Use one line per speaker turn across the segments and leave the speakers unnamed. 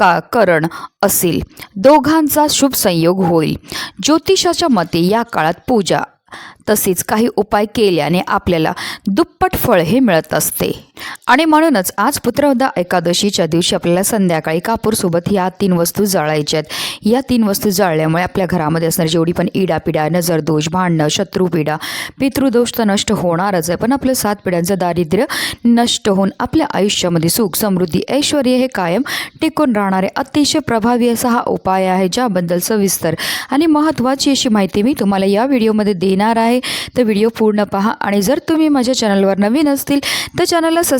का करण असेल. दोघांचा शुभ संयोग होईल. ज्योतिषाच्या मते या काळात पूजा तसेच काही उपाय केल्याने आपल्याला दुप्पट फळ हे मिळत असते. आणि म्हणूनच आज पुत्रदा एकादशीच्या दिवशी आपल्याला संध्याकाळी कापूरसोबत ह्या तीन वस्तू जाळायच्या आहेत. या तीन वस्तू जाळल्यामुळे आपल्या घरामध्ये असणारी जेवढी पण इडापिडा नजरदोष भांडणं शत्रुपिडा पितृदोष तर नष्ट होणारच आहे. पण आपलं सात पिढ्यांचं दारिद्र्य नष्ट होऊन आपल्या आयुष्यामध्ये सुख समृद्धी ऐश्वर हे कायम टिकून राहणारे अतिशय प्रभावी असा हा उपाय आहे ज्याबद्दल सविस्तर आणि महत्त्वाची अशी माहिती मी तुम्हाला या व्हिडिओमध्ये देणार आहे. तर व्हिडिओ पूर्ण पहा आणि जर तुम्ही माझ्या चॅनलवर नवीन असतील तर चॅनलला सबस्क्राईब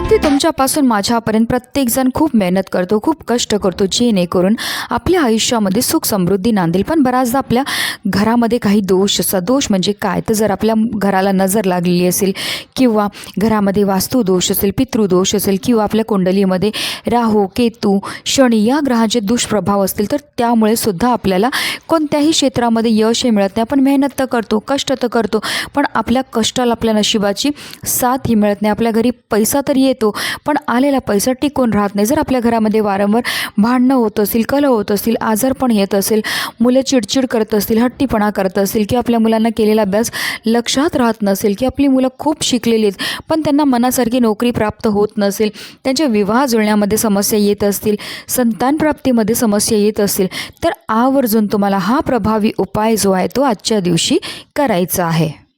अगदी तुमच्यापासून माझ्यापर्यंत प्रत्येकजण खूप मेहनत करतो खूप कष्ट करतो जेणेकरून आपल्या आयुष्यामध्ये सुख समृद्धी नांदेल. पण बऱ्याचदा आपल्या घरामध्ये काही दोष असतात. दोष म्हणजे काय? तर जर आपल्या घराला नजर लागलेली असेल किंवा घरामध्ये वास्तुदोष असेल पितृदोष असेल किंवा आपल्या कुंडलीमध्ये राहू केतू शनी या ग्रहाचे दुष्प्रभाव असतील तर त्यामुळे सुद्धा आपल्याला कोणत्याही क्षेत्रामध्ये यश हे मिळत नाही. आपण मेहनत तर करतो कष्ट तर करतो पण आपल्या कष्टाला आपल्या नशिबाची साथ ही मिळत नाही. आपल्या घरी पैसा तरी येतो येतो. पण आलेला पैसा टिकून राहत नाही. जर आपल्या घरामध्ये वारंवार भांडणं होत असतील कलह होत असतील आजारपण येत असेल मुलं चिडचिड करत असतील हट्टीपणा करत असतील की आपल्या मुलांना केलेला अभ्यास लक्षात राहत नसेल की आपली मुलं खूप शिकलेली आहेत पण त्यांना मनासारखी नोकरी प्राप्त होत नसेल त्यांच्या विवाह जुळण्यामध्ये समस्या येत असतील संतान प्राप्तीमध्ये समस्या येत असतील तर आवर्जून तुम्हाला हा प्रभावी उपाय जो आहे तो आजच्या दिवशी करायचा आहे.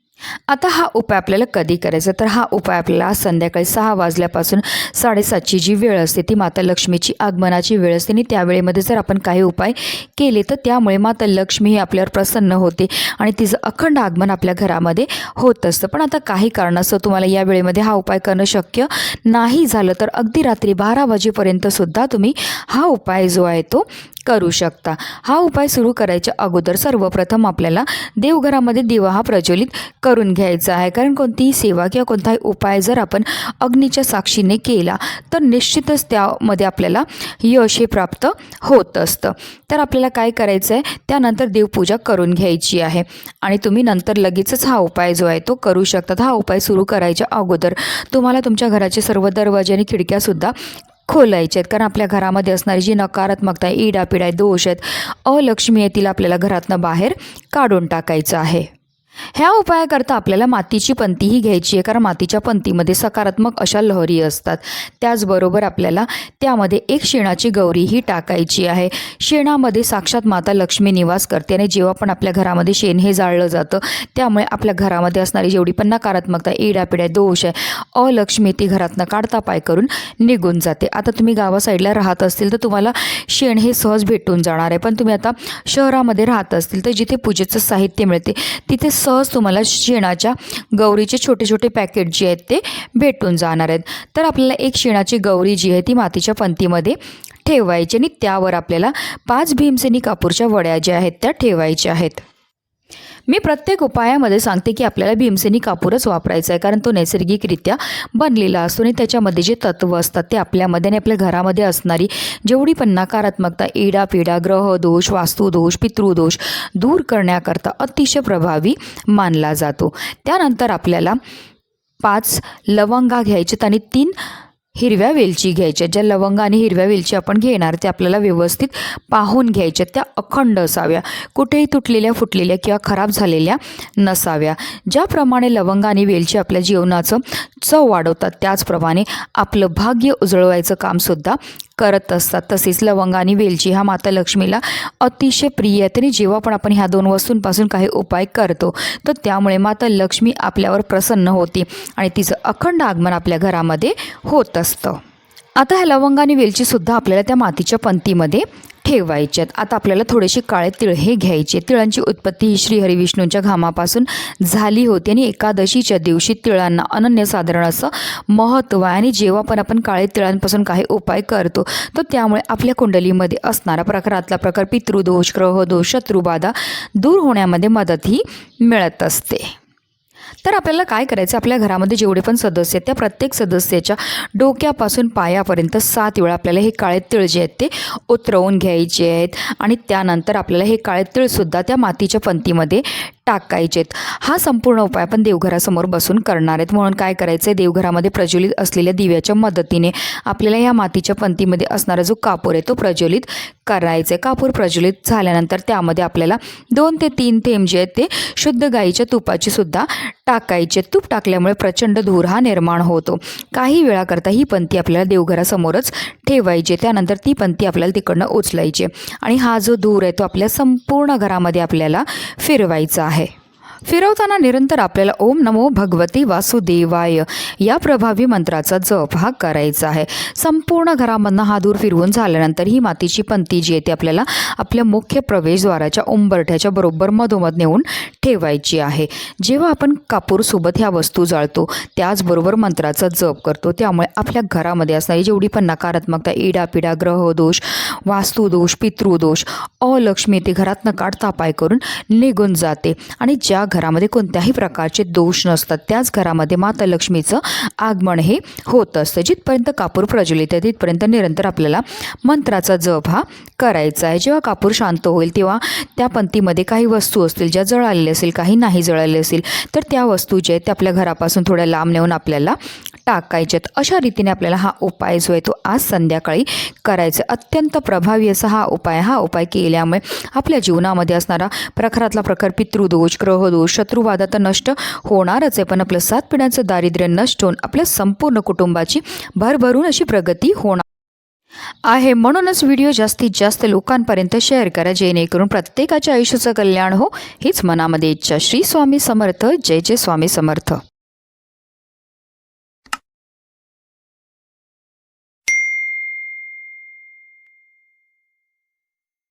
आता हा उपाय आपल्याला कधी करायचा? तर हा उपाय आपल्याला संध्याकाळी सहा वाजल्यापासून साडेसातची जी वेळ असते ती माता लक्ष्मीची आगमनाची वेळ असते. आणि त्या वेळेमध्ये जर आपण काही उपाय केले तर त्यामुळे माता लक्ष्मी ही आपल्यावर प्रसन्न होते आणि तिचं अखंड आगमन आपल्या घरामध्ये होत असतं. पण आता काही कारणास्तव तुम्हाला या वेळेमध्ये हा उपाय करणं शक्य नाही झालं तर अगदी रात्री बारा वाजेपर्यंत सुद्धा तुम्ही हा उपाय जो आहे तो करू शकता. हा उपाय सुरू करायच्या अगोदर सर्वप्रथम आपल्याला देवघरामध्ये दिवा हा प्रज्वलित करून घ्यायचं आहे. कारण कोणतीही सेवा किंवा कोणताही उपाय जर आपण अग्नीच्या साक्षीने केला तर निश्चितच त्यामध्ये आपल्याला यश हे प्राप्त होत असतं. तर आपल्याला काय करायचं आहे त्यानंतर देवपूजा करून घ्यायची आहे. आणि तुम्ही नंतर लगेचच हा उपाय जो आहे तो करू शकतात. हा उपाय सुरू करायच्या अगोदर तुम्हाला तुमच्या घराचे सर्व दरवाजे आणि खिडक्यासुद्धा खोलायचे आहेत. कारण आपल्या घरामध्ये असणारी जी नकारात्मकता आहे ईडापिडा आहे दोष आहेत अलक्ष्मी आहे तिला आपल्याला घरातनं बाहेर काढून टाकायचं आहे. ह्या उपायाकरता आपल्याला मातीची पंतीही घ्यायची आहे कारण मातीच्या पंतीमध्ये सकारात्मक अशा लहरी असतात. त्याचबरोबर आपल्याला त्यामध्ये एक शेणाची गौरीही टाकायची आहे. शेणामध्ये साक्षात माता लक्ष्मी निवास करते आणि जेव्हा पण आपल्या घरामध्ये शेण हे जाळलं जातं त्यामुळे आपल्या घरामध्ये असणारी जेवढी पण नकारात्मकता इडापिड्या दोष आहे अलक्ष्मी ती घरातनं काढता पाय करून निघून जाते. आता तुम्ही गावा साईडला राहत असतील तर तुम्हाला शेण हे सहज भेटून जाणार आहे. पण तुम्ही आता शहरामध्ये राहत असतील तर जिथे पूजेचं साहित्य मिळते तिथे सहज तुम्हाला शेणाच्या गौरीचे छोटे छोटे पॅकेट जे आहेत ते भेटून जाणार आहेत. तर आपल्याला एक शेणाची गौरी जी आहे ती मातीच्या पंतीमध्ये ठेवायची आणि त्यावर आपल्याला पाच भीमसेनी कापूरच्या वड्या ज्या आहेत त्या ठेवायच्या आहेत. मी प्रत्येक उपायामध्ये सांगते की आपल्याला भीमसेनी कापूरच वापरायचा आहे कारण तो नैसर्गिकरित्या बनलेला असतो आणि त्याच्यामध्ये जे तत्त्व असतात ते आपल्यामध्ये आणि आपल्या घरामध्ये असणारी जेवढी पण नकारात्मकता इडा पिडा ग्रहदोष वास्तुदोष पितृदोष दूर करण्याकरता अतिशय प्रभावी मानला जातो. त्यानंतर आपल्याला पाच लवंगा घ्यायच्यात आणि तीन हिरव्या वेलची घ्यायच्या ज्या लवंगाने आणि हिरव्या वेलची आपण घेणार ते आपल्याला व्यवस्थित पाहून घ्यायच्या त्या अखंड असाव्या. कुठेही तुटलेल्या फुटलेल्या किंवा खराब झालेल्या नसाव्या. ज्याप्रमाणे लवंगाने आणि वेलची आपल्या जीवनाचं चव वाढवतात त्याचप्रमाणे आपलं भाग्य उजळवायचं कामसुद्धा करत असतात. तसेच लवंग आणि वेलची हा माता लक्ष्मीला अतिशय प्रिय आहे. तरी जेव्हा पण आपण ह्या दोन वस्तूंपासून काही उपाय करतो तर त्यामुळे माता लक्ष्मी आपल्यावर प्रसन्न होते आणि तिचं अखंड आगमन आपल्या घरामध्ये होत असतं. आता ह्या लवंग आणि वेलचीसुद्धा आपल्याला त्या मातीच्या पंतीमध्ये ठेवायच्यात आता आपल्याला थोडेसे काळे तिळ हे घ्यायचे तिळांची उत्पत्ती ही श्रीहरिविष्णूंच्या घामापासून झाली होती आणि एकादशीच्या दिवशी तिळांना अनन्यसाधारण असं महत्त्व आहे. आणि जेव्हा पण आपण काळे तिळांपासून काही उपाय करतो तर त्यामुळे आपल्या कुंडलीमध्ये असणारा प्रकारातला प्रकार पितृदोष ग्रहदोष शत्रुबाधा दूर होण्यामध्ये मदतही मिळत असते. तर आपल्याला काय करायचं? आपल्या घरामध्ये जेवढे पण सदस्य आहेत त्या प्रत्येक सदस्याच्या डोक्यापासून पायापर्यंत सात वेळा आपल्याला हे काळे तिळ जे आहेत ते उतरवून घ्यायचे आहेत आणि त्यानंतर आपल्याला हे काळे तिळसुद्धा त्या मातीच्या पंतीमध्ये टाकायचे आहेत. हा संपूर्ण उपाय आपण देवघरासमोर बसून करणार आहेत. म्हणून काय करायचं आहे देवघरामध्ये प्रज्वलित असलेल्या दिव्याच्या मदतीने आपल्याला या मातीच्या पंतीमध्ये असणारा जो कापूर आहे तो प्रज्वलित करायचा आहे कापूर प्रज्वलित झाल्यानंतर त्यामध्ये आपल्याला दोन ते तीन थेंब जे आहेत ते शुद्ध गाईच्या तुपाची सुद्धा टाकायचे. तूप टाकल्यामुळे प्रचंड धूर हा निर्माण होतो. काही वेळाकरता ही पंथी आपल्याला देवघरासमोरच ठेवायची. त्यानंतर ती पंथी आपल्याला तिकडनं उचलायची. आणि हा जो धूर आहे तो आपल्या संपूर्ण घरामध्ये आपल्याला फिरवायचा आहे. फिरवताना निरंतर आपल्याला ओम नमो भगवती वासुदेवाय. या प्रभावी मंत्राचा जप हा करायचा आहे. संपूर्ण घरामधनं हा दूर फिरवून झाल्यानंतर ही मातीची पंती जी आहे ती आपल्याला आपल्या मुख्य प्रवेशद्वाराच्या उंबरठ्याच्या बरोबर मधोमध नेऊन ठेवायची आहे. जेव्हा आपण कापूरसोबत ह्या वस्तू जाळतो त्याचबरोबर मंत्राचा जप करतो त्यामुळे आपल्या घरामध्ये असणारी जेवढी पण नकारात्मकता इडापिडा ग्रहदोष वास्तुदोष पितृदोष अलक्ष्मी ते घरातनं काढता पाय करून निघून जाते. आणि ज्या घरामध्ये कोणत्याही प्रकारचे दोष नसतात. त्याच घरामध्ये माता लक्ष्मीचं आगमन हे होत असतं. जिथपर्यंत कापूर प्रज्वलित आहे तिथपर्यंत निरंतर आपल्याला मंत्राचा जप हा करायचा आहे. जेव्हा कापूर शांत होईल तेव्हा त्या पंथीमध्ये काही वस्तू असतील ज्या जळालेल्या असेल काही नाही जळाले असेल तर त्या वस्तू ज्या आहेत त्या आपल्या घरापासून थोड्या लांब नेऊन आपल्याला टाकायच्यात अशा रीतीने आपल्याला हा उपाय जो आहे तो आज संध्याकाळी करायचा आहे. अत्यंत प्रभावी असा हा उपाय हा उपाय केल्यामुळे आपल्या जीवनामध्ये असणारा प्रखरातला प्रखर पितृदोष ग्रहदोष शत्रुवाद तर नष्ट होणारच आहे. पण आपलं सात पिढ्यांचं दारिद्र्य नष्ट होऊन आपल्या संपूर्ण कुटुंबाची भरभरून अशी प्रगती होणार आहे. म्हणूनच व्हिडिओ जास्तीत जास्त लोकांपर्यंत शेअर करा जेणेकरून प्रत्येकाच्या आयुष्याचं कल्याण हो. हीच मनामध्ये इच्छा. श्री स्वामी समर्थ. जय जय स्वामी समर्थ.